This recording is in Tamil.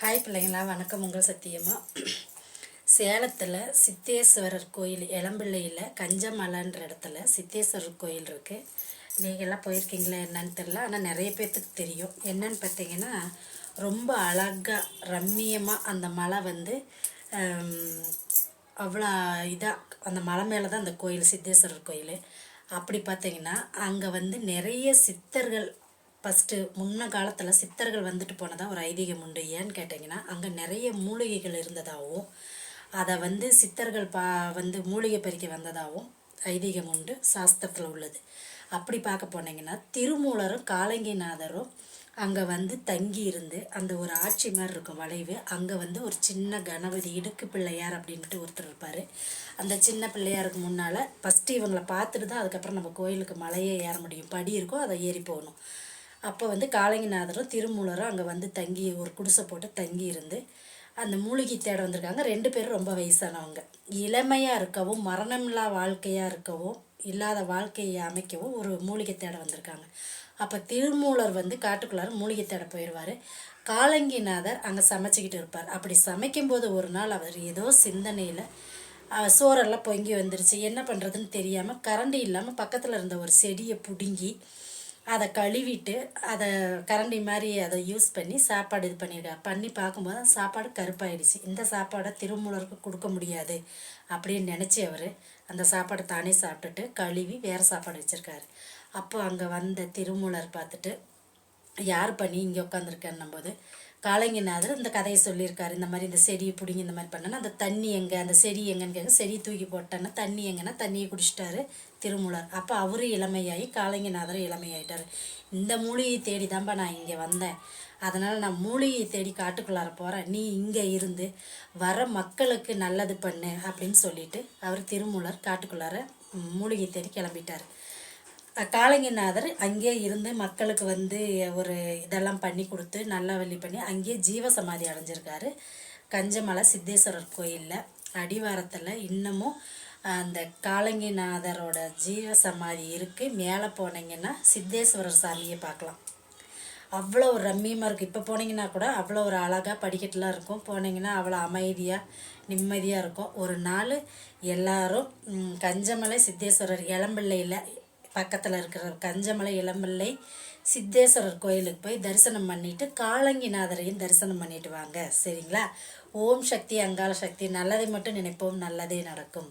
ஹாய் பிள்ளைங்களா. வணக்கம். உங்கள் சத்தியமா? சேலத்தில் சித்தேஸ்வரர் கோயில் இளம்பிள்ளையில் கஞ்சமலைன்ற இடத்துல சித்தேஸ்வரர் கோயில் இருக்குது நீங்கள்லாம் போயிருக்கீங்களா என்னன்னு தெரில ஆனால் நிறைய பேர்த்துக்கு தெரியும். என்னன்னு பார்த்தீங்கன்னா ரொம்ப அழகாக ரம்மியமாக அந்த மலை வந்து அவ்வளோ இதாக அந்த மலை மேலே தான் அந்த கோயில் சித்தேஸ்வரர் கோயில். அப்படி பார்த்தீங்கன்னா அங்கே வந்து நிறைய சித்தர்கள் ஃபஸ்ட்டு முன்ன காலத்தில் சித்தர்கள் வந்துட்டு போனதாக ஒரு ஐதீகம் உண்டு. ஏன்னு கேட்டிங்கன்னா அங்கே நிறைய மூலிகைகள் இருந்ததாகவும் அதை வந்து சித்தர்கள் பா வந்து மூலிகை பறிக்க வந்ததாகவும் ஐதீகம் உண்டு சாஸ்திரத்தில் உள்ளது. அப்படி பார்க்க போனீங்கன்னா திருமூலரும் காலங்கிநாதரும் அங்கே வந்து தங்கி இருந்து அந்த ஒரு ஆட்சி மாதிரி இருக்கும் வளைவு அங்கே வந்து ஒரு சின்ன கணபதி இடுக்கு பிள்ளையார் அப்படின்ட்டு ஒருத்தர் இருப்பார். அந்த சின்ன பிள்ளையாருக்கு முன்னால் ஃபஸ்ட்டு இவங்களை பார்த்துட்டு தான் அதுக்கப்புறம் நம்ம கோயிலுக்கு மலையே ஏற முடியும். படி இருக்கும் அதை ஏறி போகணும். அப்போ வந்து காலங்கிநாதரும் திருமூலரும் அங்கே வந்து தங்கி ஒரு குடிசை போட்டு தங்கி இருந்து அந்த மூலிகை தேட வந்திருக்காங்க. ரெண்டு பேரும் ரொம்ப வயசானவங்க. இளமையாக இருக்கவும் மரணமில்லா வாழ்க்கையாக இருக்கவும் இல்லாத வாழ்க்கையை அமைக்கவும் ஒரு மூலிகை தேட வந்திருக்காங்க. அப்போ திருமூலர் வந்து காட்டுக்குள்ளார மூலிகை தேட போயிடுவார் காலங்கிநாதர் அங்கே சமைச்சிக்கிட்டு இருப்பார். அப்படி சமைக்கும்போது ஒரு நாள் அவர் ஏதோ சிந்தனையில் சோறெல்லாம் பொங்கி வந்துருச்சு. என்ன பண்ணுறதுன்னு தெரியாமல் கரண்டி இல்லாமல் பக்கத்தில் இருந்த ஒரு செடியை பிடுங்கி அதை கழுவிட்டு அதை கரண்டி மாதிரி அதை யூஸ் பண்ணி சாப்பாடு இது பண்ணியிருக்காரு பண்ணி பார்க்கும்போது சாப்பாடு கருப்பாயிடுச்சு. இந்த சாப்பாடை திருமூலருக்கு கொடுக்க முடியாது அப்படின்னு நினச்சி அவர் அந்த சாப்பாடை தானே சாப்பிட்டுட்டு கழுவி வேறு சாப்பாடு வச்சுருக்காரு. அப்போ அங்கே வந்த திருமூலர் பார்த்துட்டு யார் பண்ணி இங்கே உட்காந்துருக்கேன்னும்போது காலங்கிநாதர் இந்த கதையை சொல்லியிருக்காரு. இந்த மாதிரி இந்த செடியை பிடிங்கி இந்த மாதிரி பண்ணனா அந்த தண்ணி எங்கே அந்த செடி எங்கன்னு கேட்க செடி தூக்கி போட்டேன்னா தண்ணி எங்கன்னா தண்ணியை குடிச்சிட்டாரு திருமூலர். அப்போ அவரு இளமையாகி காலங்கிநாதர் இளமையாயிட்டாரு. இந்த மூலிகையை தேடி தான்ப்பா நான் இங்கே வந்தேன். அதனால் நான் மூலிகையை தேடி காட்டுக்குள்ளார போகிறேன் நீ இங்கே இருந்து வர மக்களுக்கு நல்லது பண்ணு அப்படின்னு சொல்லிட்டு அவர் திருமூலர் காட்டுக்குள்ளார மூலிகை தேடி கிளம்பிட்டார். காலங்கிநாதர் அங்கேயே இருந்து மக்களுக்கு வந்து ஒரு இதெல்லாம் பண்ணி கொடுத்து நல்லா வழி பண்ணி அங்கேயே ஜீவ சமாதி அடைஞ்சிருக்காரு. கஞ்சமலை சித்தேஸ்வரர் கோயிலில் அடிவாரத்தில் இன்னமும் அந்த காலங்கிநாதரோட ஜீவசமாதி இருக்குது மேலே போனீங்கன்னா சித்தேஸ்வரர் சாமியை பார்க்கலாம். அவ்வளோ ஒரு ரம்மியமாக இருக்குது இப்போ போனீங்கன்னா கூட அவ்வளோ ஒரு அழகாக படிக்கட்டுலாம் இருக்கும். போனீங்கன்னா அவ்வளோ அமைதியாக நிம்மதியாக இருக்கும். ஒரு நாள் எல்லாரும் கஞ்சமலை சித்தேஸ்வரர் இளம்பிள்ளையில் பக்கத்தில் இருக்கிற கஞ்சமலை இளம்பிள்ளை சித்தேஸ்வரர் கோயிலுக்கு போய் தரிசனம் பண்ணிவிட்டு காலங்கிநாதரையும் தரிசனம் பண்ணிட்டு வாங்க. சரிங்களா? ஓம் சக்தி அங்காள சக்தி நல்லதை மட்டும் நினைப்போம் நல்லதே நடக்கும்.